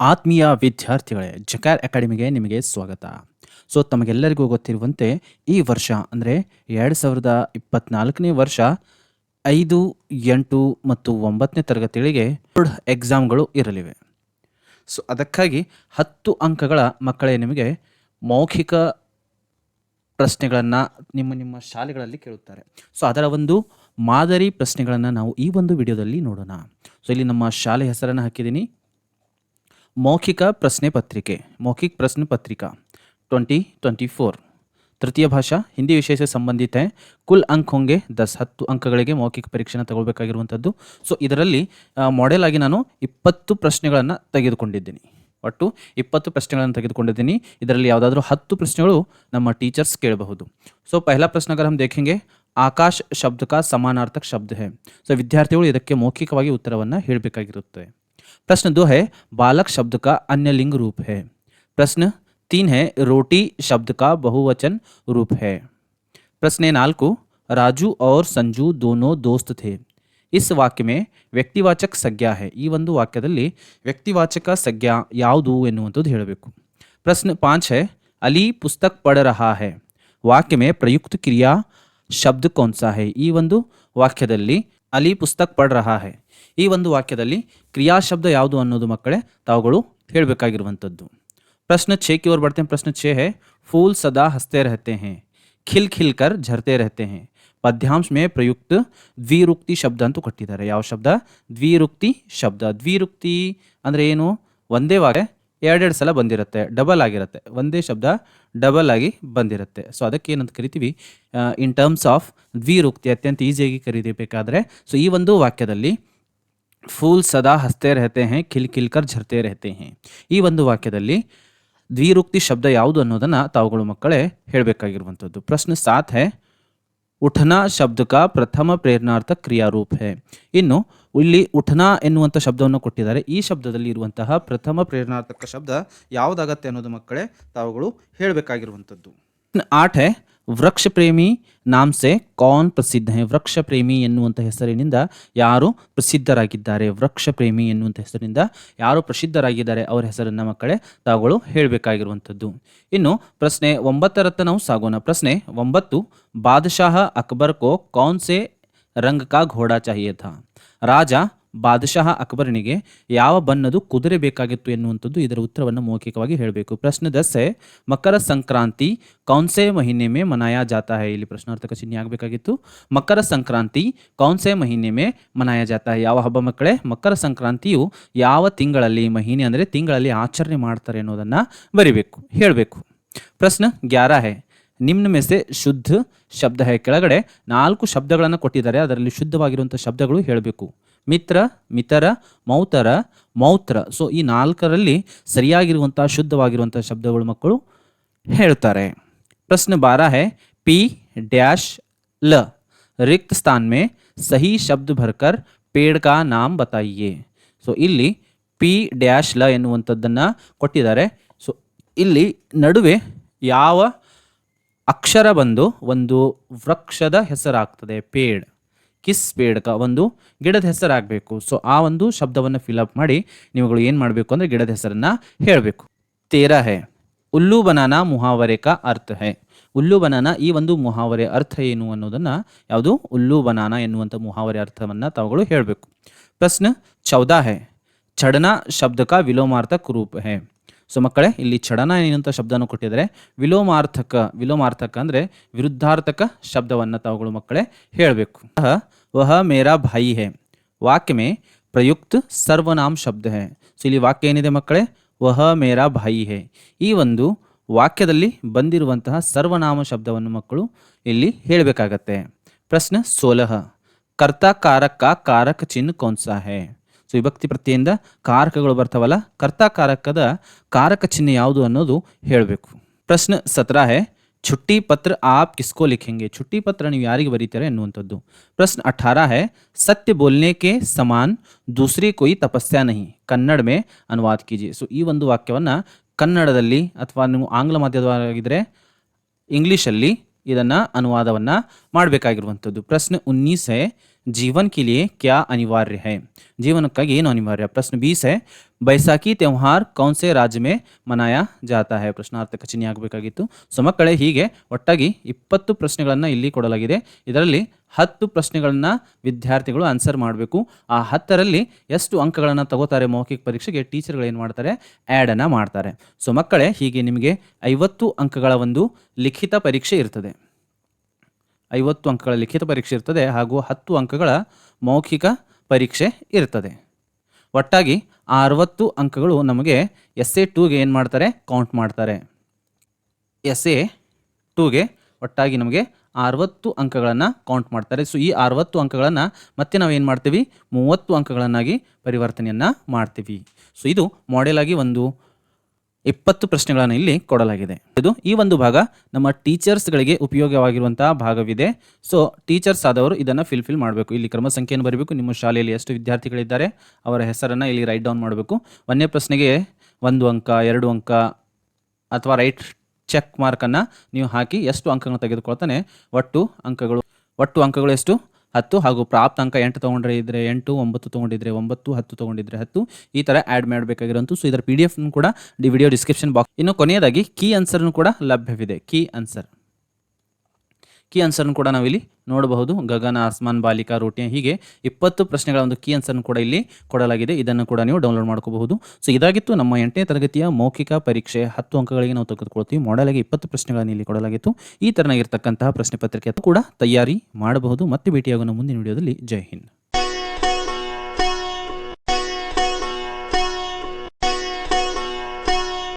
ಆತ್ಮೀಯ ವಿದ್ಯಾರ್ಥಿಗಳೇ. ಜಕಾರ್ ಅಕಾಡೆಮಿಗೆ ನಿಮಗೆ ಸ್ವಾಗತ. ಸೊ, ತಮಗೆಲ್ಲರಿಗೂ ಗೊತ್ತಿರುವಂತೆ ಈ ವರ್ಷ ಅಂದರೆ ಎರಡು ಸಾವಿರದ ಇಪ್ಪತ್ನಾಲ್ಕನೇ ವರ್ಷ ಐದು, ಎಂಟು ಮತ್ತು ಒಂಬತ್ತನೇ ತರಗತಿಗಳಿಗೆ ಬೋರ್ಡ್ ಎಕ್ಸಾಮ್ಗಳು ಇರಲಿವೆ. ಸೊ, ಅದಕ್ಕಾಗಿ ಹತ್ತು ಅಂಕಗಳ ಮಕ್ಕಳೇ ನಿಮಗೆ ಮೌಖಿಕ ಪ್ರಶ್ನೆಗಳನ್ನು ನಿಮ್ಮ ನಿಮ್ಮ ಶಾಲೆಗಳಲ್ಲಿ ಕೇಳುತ್ತಾರೆ. ಸೊ, ಅದರ ಒಂದು ಮಾದರಿ ಪ್ರಶ್ನೆಗಳನ್ನು ನಾವು ಈ ಒಂದು ವಿಡಿಯೋದಲ್ಲಿ ನೋಡೋಣ. ಸೊ, ಇಲ್ಲಿ ನಮ್ಮ ಶಾಲೆ ಹೆಸರನ್ನು ಹಾಕಿದ್ದೀನಿ. ಮೌಖಿಕ ಪ್ರಶ್ನೆ ಪತ್ರಿಕೆ, ಮೌಖಿಕ ಪ್ರಶ್ನೆ ಪತ್ರಿಕಾ ಟ್ವೆಂಟಿ ಟ್ವೆಂಟಿ ಫೋರ್ ತೃತೀಯ ಭಾಷಾ, ಹಿಂದಿ ವಿಷಯ ಸಂಬಂಧಿತ, ಕುಲ್ ಅಂಕ್ ಹೊಂಗೆ ದಸ್ ಹತ್ತು ಅಂಕಗಳಿಗೆ ಮೌಖಿಕ ಪರೀಕ್ಷೆನ ತಗೊಳ್ಬೇಕಾಗಿರುವಂಥದ್ದು. ಸೊ ಇದರಲ್ಲಿ ಮಾಡೆಲ್ ಆಗಿ ನಾನು ಇಪ್ಪತ್ತು ಪ್ರಶ್ನೆಗಳನ್ನು ತೆಗೆದುಕೊಂಡಿದ್ದೀನಿ. ಒಟ್ಟು ಇಪ್ಪತ್ತು ಪ್ರಶ್ನೆಗಳನ್ನು ತೆಗೆದುಕೊಂಡಿದ್ದೀನಿ. ಇದರಲ್ಲಿ ಯಾವುದಾದ್ರೂ ಹತ್ತು ಪ್ರಶ್ನೆಗಳು ನಮ್ಮ ಟೀಚರ್ಸ್ ಕೇಳಬಹುದು. ಸೊ ಪಹಲಾ ಪ್ರಶ್ನೆಗಳ ಹಮ್ ದೇಖೆಂಗೆ ಆಕಾಶ್ ಶಬ್ದಕ ಸಮಾನಾರ್ಥಕ ಶಬ್ದ ಹೇ. ಸೊ ವಿದ್ಯಾರ್ಥಿಗಳು ಇದಕ್ಕೆ ಮೌಖಿಕವಾಗಿ ಉತ್ತರವನ್ನು ಹೇಳಬೇಕಾಗಿರುತ್ತೆ. प्रश्न दो है, बालक शब्द का अन्य लिंग रूप है। प्रश्न तीन है, रोटी शब्द का बहुवचन रूप है। प्रश्न नालकू राजू और संजू दोनों दोस्त थे। इस वाक्य में व्यक्तिवाचक संज्ञा है। यह वो वाक्य व्यक्तिवाचक संज्ञा यूनुद्धु प्रश्न पाँच है, अली पुस्तक पढ़ रहा है। वाक्य में प्रयुक्त क्रिया शब्द कौन सा है? यह वो वाक्य अली पुस्तक पढ़ रहा है यह वो वाक्य क्रियाशब्द यूँ मकड़े तुम्हारू प्रश्न छे की ओर बढ़ते हैं प्रश्न छे है फूल सदा हँसते रहते हैं खिल खिल कर झरते रहते हैं पद्यांश में प्रयुक्त द्विरुक्ति शब्द अंत कट्टा यहा शब्द द्विरुक्ति शब्द द्विरुक्ति अंदर ऐनो वंदे वाक्य ಎರಡೆರಡು ಸಲ ಬಂದಿರುತ್ತೆ ಡಬಲ್ ಆಗಿರುತ್ತೆ. ಒಂದೇ ಶಬ್ದ ಡಬಲ್ ಆಗಿ ಬಂದಿರುತ್ತೆ. ಸೊ ಅದಕ್ಕೆ ಏನಂತ ಕರಿತೀವಿ ಇನ್ ಟರ್ಮ್ಸ್ ಆಫ್ ದ್ವಿರುಕ್ತಿ, ಅತ್ಯಂತ ಈಸಿಯಾಗಿ ಕರೀಬೇಕಾದ್ರೆ ಸೊ ಈ ಒಂದು ವಾಕ್ಯದಲ್ಲಿ, ಫೂಲ್ ಸದಾ ಹಸ್ತೆ ರಹತೆ ಹೇ, ಖಿಲ್ ಕಿಲ್ಕರ್ ಝರ್ತೆ ರಹತೆ ಹೇ. ಈ ಒಂದು ವಾಕ್ಯದಲ್ಲಿ ದ್ವಿರುಕ್ತಿ ಶಬ್ದ ಯಾವುದು ಅನ್ನೋದನ್ನು ತಾವುಗಳು ಮಕ್ಕಳೇ ಹೇಳಬೇಕಾಗಿರುವಂಥದ್ದು. ಪ್ರಶ್ನೆ ಸಾತ್ ಹೇ, ಉಠನಾ ಶಬ್ದ ಕಾ ಪ್ರಥಮ ಪ್ರೇರಣಾರ್ಥ ಕ್ರಿಯಾರೂಪ ಹೇ. ಇನ್ನು ಇಲ್ಲಿ ಉಠನಾ ಎನ್ನುವಂಥ ಶಬ್ದವನ್ನು ಕೊಟ್ಟಿದ್ದಾರೆ. ಈ ಶಬ್ದದಲ್ಲಿ ಇರುವಂತಹ ಪ್ರಥಮ ಪ್ರೇರಣಾರ್ಥಕ ಶಬ್ದ ಯಾವುದಾಗತ್ತೆ ಅನ್ನೋದು ಮಕ್ಕಳೇ, ತಾವುಗಳು ಹೇಳಬೇಕಾಗಿರುವಂಥದ್ದು. ಆಟೆ ವೃಕ್ಷ ಪ್ರೇಮಿ ನಾಮ್ ಸೆ ಕೌನ್ ಪ್ರಸಿದ್ಧ. ವೃಕ್ಷ ಪ್ರೇಮಿ ಎನ್ನುವಂಥ ಹೆಸರಿನಿಂದ ಯಾರು ಪ್ರಸಿದ್ಧರಾಗಿದ್ದಾರೆ? ವೃಕ್ಷ ಪ್ರೇಮಿ ಎನ್ನುವಂಥ ಹೆಸರಿನಿಂದ ಯಾರು ಪ್ರಸಿದ್ಧರಾಗಿದ್ದಾರೆ? ಅವರ ಹೆಸರನ್ನು ಮಕ್ಕಳೇ, ತಾವುಗಳು ಹೇಳಬೇಕಾಗಿರುವಂಥದ್ದು. ಇನ್ನು ಪ್ರಶ್ನೆ ಒಂಬತ್ತರತ್ತ ನಾವು ಸಾಗೋಣ. ಪ್ರಶ್ನೆ ಒಂಬತ್ತು, ಬಾದಶಾಹ, ಅಕ್ಬರ್ ಕೋ ಕೌನ್ ಸೆ ರಂಗ್ ಕಾ ಘೋಡಾ ಚಾಹಿಯೇ ಥಾ. ರಾಜ ಬಾದಶಾಹ ಅಕ್ಬರನಿಗೆ ಯಾವ ಬಣ್ಣದು ಕುದುರೆ ಬೇಕಾಗಿತ್ತು ಎನ್ನುವಂಥದ್ದು ಇದರ ಉತ್ತರವನ್ನು ಮೌಖಿಕವಾಗಿ ಹೇಳಬೇಕು. ಪ್ರಶ್ನೆ ದಸೆ ಮಕರ ಸಂಕ್ರಾಂತಿ ಕೌನ್ಸೆ ಮಹಿನೆ ಮೇ ಮನಾಯಾ ಜಾತಾ ಹೈ. ಇಲ್ಲಿ ಪ್ರಶ್ನಾರ್ಥಕ ಚಿಹ್ನೆ ಆಗಬೇಕಾಗಿತ್ತು. ಮಕರ ಸಂಕ್ರಾಂತಿ ಕೌನ್ಸೆ ಮಹಿನೆ ಮೇ ಮನಾಯಾ ಜಾತಾ ಹೈ. ಯಾವ ಹಬ್ಬ ಮಕ್ಕಳೇ, ಮಕರ ಸಂಕ್ರಾಂತಿಯು ಯಾವ ತಿಂಗಳಲ್ಲಿ ಮಹಿನೆ ಅಂದರೆ ತಿಂಗಳಲ್ಲಿ ಆಚರಣೆ ಮಾಡ್ತಾರೆ ಅನ್ನೋದನ್ನು ಬರಿಬೇಕು, ಹೇಳಬೇಕು. ಪ್ರಶ್ನೆ ಗ್ಯಾರ ಹೇ. ನಿಮ್ನ ಮೆಸೆ ಶುದ್ಧ ಶಬ್ದ ಹೇ ಕೆಳಗಡೆ ನಾಲ್ಕು ಶಬ್ದಗಳನ್ನು ಕೊಟ್ಟಿದ್ದಾರೆ ಅದರಲ್ಲಿ ಶುದ್ಧವಾಗಿರುವಂಥ ಶಬ್ದಗಳು ಹೇಳಬೇಕು ಮಿತ್ರ ಮಿತರ ಮೌತರ ಮೌತ್ರ ಸೊ ಈ ನಾಲ್ಕರಲ್ಲಿ ಸರಿಯಾಗಿರುವಂಥ ಶುದ್ಧವಾಗಿರುವಂಥ ಶಬ್ದಗಳು ಮಕ್ಕಳು ಹೇಳ್ತಾರೆ ಪ್ರಶ್ನೆ ಬಾರ ಹೇ ಪಿ ಡ್ಯಾಶ್ ಲ रिक्त स्थान में सही शब्द भरकर पेड़ का नाम बताइए ಸೊ ಇಲ್ಲಿ ಪಿ ಡ್ಯಾಶ್ ಲ ಎನ್ನುವಂಥದ್ದನ್ನು ಕೊಟ್ಟಿದ್ದಾರೆ ಸೊ ಇಲ್ಲಿ ನಡುವೆ ಯಾವ ಅಕ್ಷರ ಬಂದು ಒಂದು ವೃಕ್ಷದ ಹೆಸರಾಗ್ತದೆ, ಪೇಡ್. ಕಿಸ್ ಪೇಡ್ಕ ಒಂದು ಗಿಡದ ಹೆಸರಾಗಬೇಕು. ಸೊ, ಆ ಒಂದು ಶಬ್ದವನ್ನು ಫಿಲಪ್ ಮಾಡಿ ನೀವುಗಳು ಏನು ಮಾಡಬೇಕು ಅಂದರೆ ಗಿಡದ ಹೆಸರನ್ನು ಹೇಳಬೇಕು. ತೇರ ಹೇ. ಉಲ್ಲು ಬನಾನ ಮುಹಾವರೆ ಅರ್ಥ ಹೇ. ಉಲ್ಲು ಬನಾನ ಈ ಒಂದು ಮುಹಾವರೆ ಅರ್ಥ ಏನು ಅನ್ನೋದನ್ನು ಯಾವುದು? ಉಲ್ಲು ಬನಾನ ಎನ್ನುವಂಥ ಮುಹಾವರೆ ಅರ್ಥವನ್ನು ತಾವುಗಳು ಹೇಳಬೇಕು. ಪ್ರಶ್ನೆ, ಚೌದಾ ಹೇ. ಚಡನ ಶಬ್ದಕ ವಿಲೋಮಾರ್ಥ ಕುರೂಪ ರೂಪ ಹೇ. ಸೊ ಮಕ್ಕಳೇ, ಇಲ್ಲಿ ಚಡನ ಏನಂತ ಶಬ್ದನೂ ಕೊಟ್ಟಿದ್ದಾರೆ. ವಿಲೋಮಾರ್ಥಕ ವಿಲೋಮಾರ್ಥಕ ಅಂದರೆ ವಿರುದ್ಧಾರ್ಥಕ ಶಬ್ದವನ್ನು ತಾವುಗಳು ಮಕ್ಕಳೇ ಹೇಳಬೇಕು. ವಹ ಮೇರಾ ಭಾಯಿ ಹೇ. ವಾಕ್ಯ ಮೇ ಪ್ರಯುಕ್ತ ಸರ್ವನಾಮ್ ಶಬ್ದ ಹೇ. ಸೊ ಇಲ್ಲಿ ವಾಕ್ಯ ಏನಿದೆ ಮಕ್ಕಳೇ? ವಹ ಮೇರಾ ಭಾಯಿ ಹೇ. ಈ ಒಂದು ವಾಕ್ಯದಲ್ಲಿ ಬಂದಿರುವಂತಹ ಸರ್ವನಾಮ ಶಬ್ದವನ್ನು ಮಕ್ಕಳು ಇಲ್ಲಿ ಹೇಳಬೇಕಾಗತ್ತೆ. ಪ್ರಶ್ನೆ ಸೋಲಹ. ಕರ್ತ ಕಾರಕ ಕಾರಕ ಚಿಹ್ನ ಕೌನ್ಸಾ ಹೇ. ವಿಭಕ್ತಿ ಪ್ರತ್ಯಯಿಂದ ಕಾರಕಗಳು ಬರ್ತಾವಲ್ಲ ಕರ್ತಾಕಾರಕದ ಕಾರಕ ಚಿಹ್ನೆ ಯಾವುದು ಅನ್ನೋದು ಹೇಳಬೇಕು. ಪ್ರಶ್ನೆ ಸತ್ರ ಹೇ छुट्टी पत्र आप किसको लिखेंगे छुट्टी ನೀವು ಯಾರಿಗೆ ಬರೀತಾರೆ ಅನ್ನುವಂಥದ್ದು ಪ್ರಶ್ನೆ ಅಠಾರ ಹೆ ಸತ್ಯ ಬೋಲ್ನೆ ಕೆ ಸಮಾನ್, ದೂಸರಿ ಕೊಯಿ ತಪಸ್ಯಾ ನಹಿ? ಕನ್ನಡ ಮೇ ಅನುವಾದ ಕೀಜಿ ಸೊ ಈ ಒಂದು ವಾಕ್ಯವನ್ನು ಕನ್ನಡದಲ್ಲಿ ಅಥವಾ ನೀವು ಆಂಗ್ಲ ಮಾಧ್ಯಮವಾಗಿದ್ದರೆ ಇಂಗ್ಲೀಷಲ್ಲಿ ಇದನ್ನು ಅನುವಾದವನ್ನು ಮಾಡಬೇಕಾಗಿರುವಂಥದ್ದು. ಪ್ರಶ್ನೆ ಉನ್ನೀಸೆ जीवन के लिए क्या अनिवार्य है ಜೀವನಕ್ಕಾಗಿ ಏನು ಅನಿವಾರ್ಯ ಪ್ರಶ್ನೆ ಬೀಸ್ है बैसाखी त्योहार कौन से राज्य में ಮನಾಯ ಜಾತಾ है ಪ್ರಶ್ನಾರ್ಥಕ ಚಿಹ್ನೆ ಆಗಬೇಕಾಗಿತ್ತು ಸೊ ಮಕ್ಕಳೇ ಹೀಗೆ ಒಟ್ಟಾಗಿ ಇಪ್ಪತ್ತು ಪ್ರಶ್ನೆಗಳನ್ನು ಇಲ್ಲಿ ಕೊಡಲಾಗಿದೆ ಇದರಲ್ಲಿ ಹತ್ತು ಪ್ರಶ್ನೆಗಳನ್ನು ವಿದ್ಯಾರ್ಥಿಗಳು ಆನ್ಸರ್ ಮಾಡಬೇಕು ಆ ಹತ್ತರಲ್ಲಿ ಎಷ್ಟು ಅಂಕಗಳನ್ನು ತಗೋತಾರೆ ಮೌಖಿಕ ಪರೀಕ್ಷೆಗೆ ಟೀಚರ್ಗಳು ಏನು ಮಾಡ್ತಾರೆ ಆ್ಯಡನ್ನು ಮಾಡ್ತಾರೆ ಸೊ ಮಕ್ಕಳೇ ಹೀಗೆ ನಿಮಗೆ ಐವತ್ತು ಅಂಕಗಳ ಒಂದು ಲಿಖಿತ ಪರೀಕ್ಷೆ ಇರ್ತದೆ ಐವತ್ತು ಅಂಕಗಳ ಲಿಖಿತ ಪರೀಕ್ಷೆ ಇರ್ತದೆ ಹಾಗೂ ಹತ್ತು ಅಂಕಗಳ ಮೌಖಿಕ ಪರೀಕ್ಷೆ ಇರ್ತದೆ. ಒಟ್ಟಾಗಿ ಅರವತ್ತು ಅಂಕಗಳು ನಮಗೆ ಎಸ್ ಎ ಟೂಗೆ ಏನು ಮಾಡ್ತಾರೆ? ಕೌಂಟ್ ಮಾಡ್ತಾರೆ. ಎಸ್ ಎ ಟೂಗೆ ಒಟ್ಟಾಗಿ ನಮಗೆ ಅರವತ್ತು ಅಂಕಗಳನ್ನು ಕೌಂಟ್ ಮಾಡ್ತಾರೆ. ಸೊ ಈ ಅರವತ್ತು ಅಂಕಗಳನ್ನು ಮತ್ತೆ ನಾವು ಏನು ಮಾಡ್ತೀವಿ? ಮೂವತ್ತು ಅಂಕಗಳನ್ನಾಗಿ ಪರಿವರ್ತನೆಯನ್ನು ಮಾಡ್ತೀವಿ. ಸೊ ಇದು ಮಾಡೆಲ್ ಆಗಿ ಒಂದು ಇಪ್ಪತ್ತು ಪ್ರಶ್ನೆಗಳನ್ನು ಇಲ್ಲಿ ಕೊಡಲಾಗಿದೆ. ಇದು ಈ ಒಂದು ಭಾಗ ನಮ್ಮ ಟೀಚರ್ಸ್ಗಳಿಗೆ ಉಪಯೋಗವಾಗಿರುವಂತಹ ಭಾಗವಿದೆ. ಸೊ ಟೀಚರ್ಸ್ ಆದವರು ಇದನ್ನು ಫಿಲ್ ಫಿಲ್ ಮಾಡಬೇಕು. ಇಲ್ಲಿ ಕ್ರಮ ಸಂಖ್ಯೆಯನ್ನು ಬರಬೇಕು. ನಿಮ್ಮ ಶಾಲೆಯಲ್ಲಿ ಎಷ್ಟು ವಿದ್ಯಾರ್ಥಿಗಳಿದ್ದಾರೆ, ಅವರ ಹೆಸರನ್ನು ಇಲ್ಲಿ ರೈಟ್ ಡೌನ್ ಮಾಡಬೇಕು. ಒಂದನೇ ಪ್ರಶ್ನೆಗೆ ಒಂದು ಅಂಕ, ಎರಡು ಅಂಕ ಅಥವಾ ರೈಟ್ ಚೆಕ್ ಮಾರ್ಕನ್ನು ನೀವು ಹಾಕಿ ಎಷ್ಟು ಅಂಕಗಳನ್ನು ತೆಗೆದುಕೊಳ್ತಾನೆ, ಒಟ್ಟು ಅಂಕಗಳು ಒಟ್ಟು ಅಂಕಗಳು ಎಷ್ಟು? ಹತ್ತು ಹಾಗೂ ಪ್ರಾಪ್ತ ಅಂಕ ಎಂಟು ತೊಗೊಂಡ್ರೆ ಇದ್ರೆ ಎಂಟು, ಒಂಬತ್ತು ತೊಗೊಂಡಿದ್ರೆ ಒಂಬತ್ತು, ಹತ್ತು ತೊಗೊಂಡಿದ್ರೆ ಹತ್ತು. ಈ ಥರ ಆ್ಯಡ್ ಮಾಡಬೇಕಾಗಿರೋಂಥ ಸೊ ಇದರ ಪಿ ಡಿ ಎಫ್ನು ಕೂಡ ವಿಡಿಯೋ ಡಿಸ್ಕ್ರಿಪ್ಷನ್ ಬಾಕ್ಸ್ ಇನ್ನು ಕೊನೆಯದಾಗಿ ಕೀ ಆನ್ಸರ್ನು ಕೂಡ ಲಭ್ಯವಿದೆ. ಕೀ ಆನ್ಸರ್ ಕೀ ಆನ್ಸರ್ನು ಕೂಡ ನಾವಿಲ್ಲಿ ನೋಡಬಹುದು. ಗಗನ, ಆಸ್ಮಾನ್, ಬಾಲಿಕಾ, ರೋಟಿಯ ಹೀಗೆ ಇಪ್ಪತ್ತು ಪ್ರಶ್ನೆಗಳ ಒಂದು ಕೀ ಆನ್ಸರ್ನು ಕೂಡ ಇಲ್ಲಿ ಕೊಡಲಾಗಿದೆ. ಇದನ್ನು ಕೂಡ ನೀವು ಡೌನ್ಲೋಡ್ ಮಾಡ್ಕೋಬಹುದು. ಸೊ, ಇದಾಗಿತ್ತು ನಮ್ಮ ಎಂಟನೇ ತರಗತಿಯ ಮೌಖಿಕ ಪರೀಕ್ಷೆ ಹತ್ತು ಅಂಕಗಳಿಗೆ ನಾವು ತೆಗೆದುಕೊಳ್ತೀವಿ. ಮಾಡಲಾಗಿ ಇಪ್ಪತ್ತು ಪ್ರಶ್ನೆಗಳನ್ನು ಇಲ್ಲಿ ಕೊಡಲಾಗಿತ್ತು. ಈ ತರನಾಗಿರ್ತಕ್ಕಂತಹ ಪ್ರಶ್ನೆ ಪತ್ರಿಕೆ ಕೂಡ ತಯಾರಿ ಮಾಡಬಹುದು. ಮತ್ತೆ ಭೇಟಿಯಾಗೋಣ ಮುಂದಿನ ವಿಡಿಯೋದಲ್ಲಿ. ಜೈ ಹಿಂದ್.